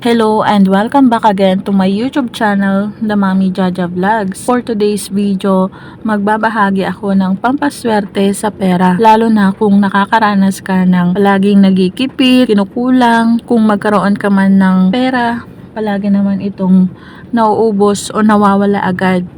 Hello and welcome back again to my YouTube channel, The Mami Jaja Vlogs. For today's video, magbabahagi ako ng pampaswerte sa pera. Lalo na kung nakakaranas ka ng palaging nagikipit, kinukulang, kung magkaroon ka man ng pera, palagi naman itong nauubos o nawawala agad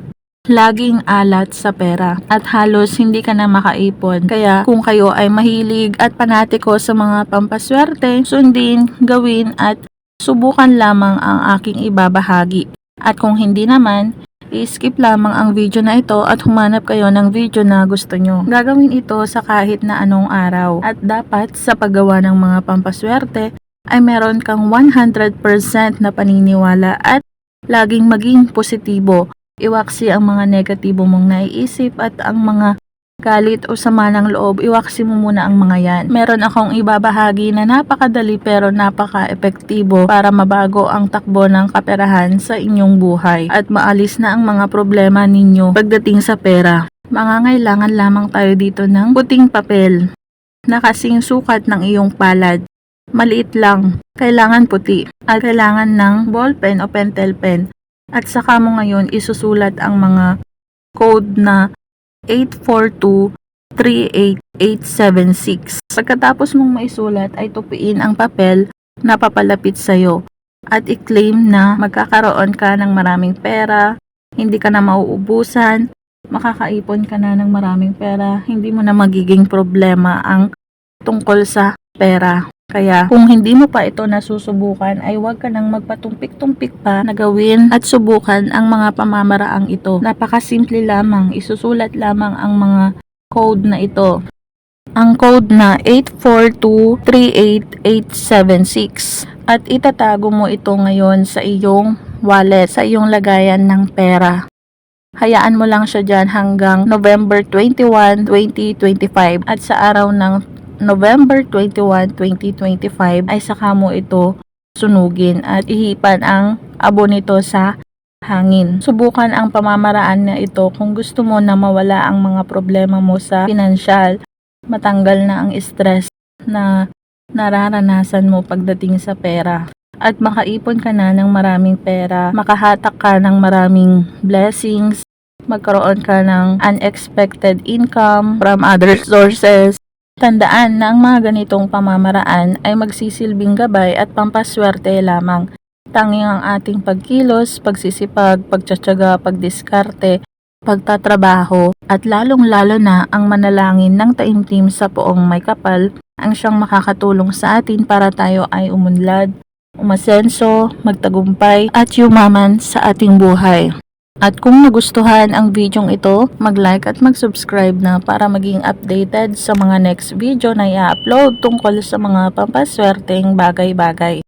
laging alat sa pera at halos hindi ka na makaipon. Kaya kung kayo ay mahilig at panatiko sa mga pampaswerte, sundin, gawin at subukan lamang ang aking ibabahagi. At kung hindi naman, i-skip lamang ang video na ito at humanap kayo ng video na gusto nyo. Gagawin ito sa kahit na anong araw at dapat sa paggawa ng mga pampaswerte ay meron kang 100% na paniniwala at laging maging positibo iwaksi ang mga negatibo mong naiisip at ang mga galit o sama ng loob, iwaksi mo muna ang mga yan. Meron akong ibabahagi na napakadali pero napaka-epektibo para mabago ang takbo ng kaperahan sa inyong buhay at maalis na ang mga problema ninyo pagdating sa pera. Mangangailangan lamang tayo dito ng puting papel na kasing sukat ng iyong palad. Maliit lang, kailangan puti at kailangan ng ballpen o pentel pen at saka mo ngayon isusulat ang mga code na 842-38876. Pagkatapos mong maisulat ay tupiin ang papel na papalapit sa'yo at i-claim na magkakaroon ka ng maraming pera, hindi ka na mauubusan, makakaipon ka na ng maraming pera, hindi mo na magiging problema ang tungkol sa pera. Kaya kung hindi mo pa ito nasusubukan ay huwag ka nang magpatumpik-tumpik pa na gawin at subukan ang mga pamamaraang ito. Napakasimple lamang, isusulat lamang ang mga code na ito. Ang code na 842-38876 at itatago mo ito ngayon sa iyong wallet, sa iyong lagayan ng pera. Hayaan mo lang siya dyan hanggang November 21, 2025 at sa araw ng November 21, 2025 ay saka mo ito sunugin at ihipan ang abo nito sa hangin. Subukan ang pamamaraan na ito kung gusto mo na mawala ang mga problema mo sa pinansyal, matanggal na ang stress na nararanasan mo pagdating sa pera. At makaipon ka na ng maraming pera, makahatak ka ng maraming blessings, magkaroon ka ng unexpected income from other sources, Tandaan na ang mga ganitong pamamaraan ay magsisilbing gabay at pampaswerte lamang. Tanging ang ating pagkilos, pagsisipag, pagtsatsaga, pagdiskarte, pagtatrabaho, at lalong-lalo na ang manalangin ng taimtim sa poong may kapal ang siyang makakatulong sa atin para tayo ay umunlad, umasenso, magtagumpay at yumaman sa ating buhay. At kung nagustuhan ang videong ito, mag-like at mag-subscribe na para maging updated sa mga next video na i-upload tungkol sa mga pampaswerteng bagay-bagay.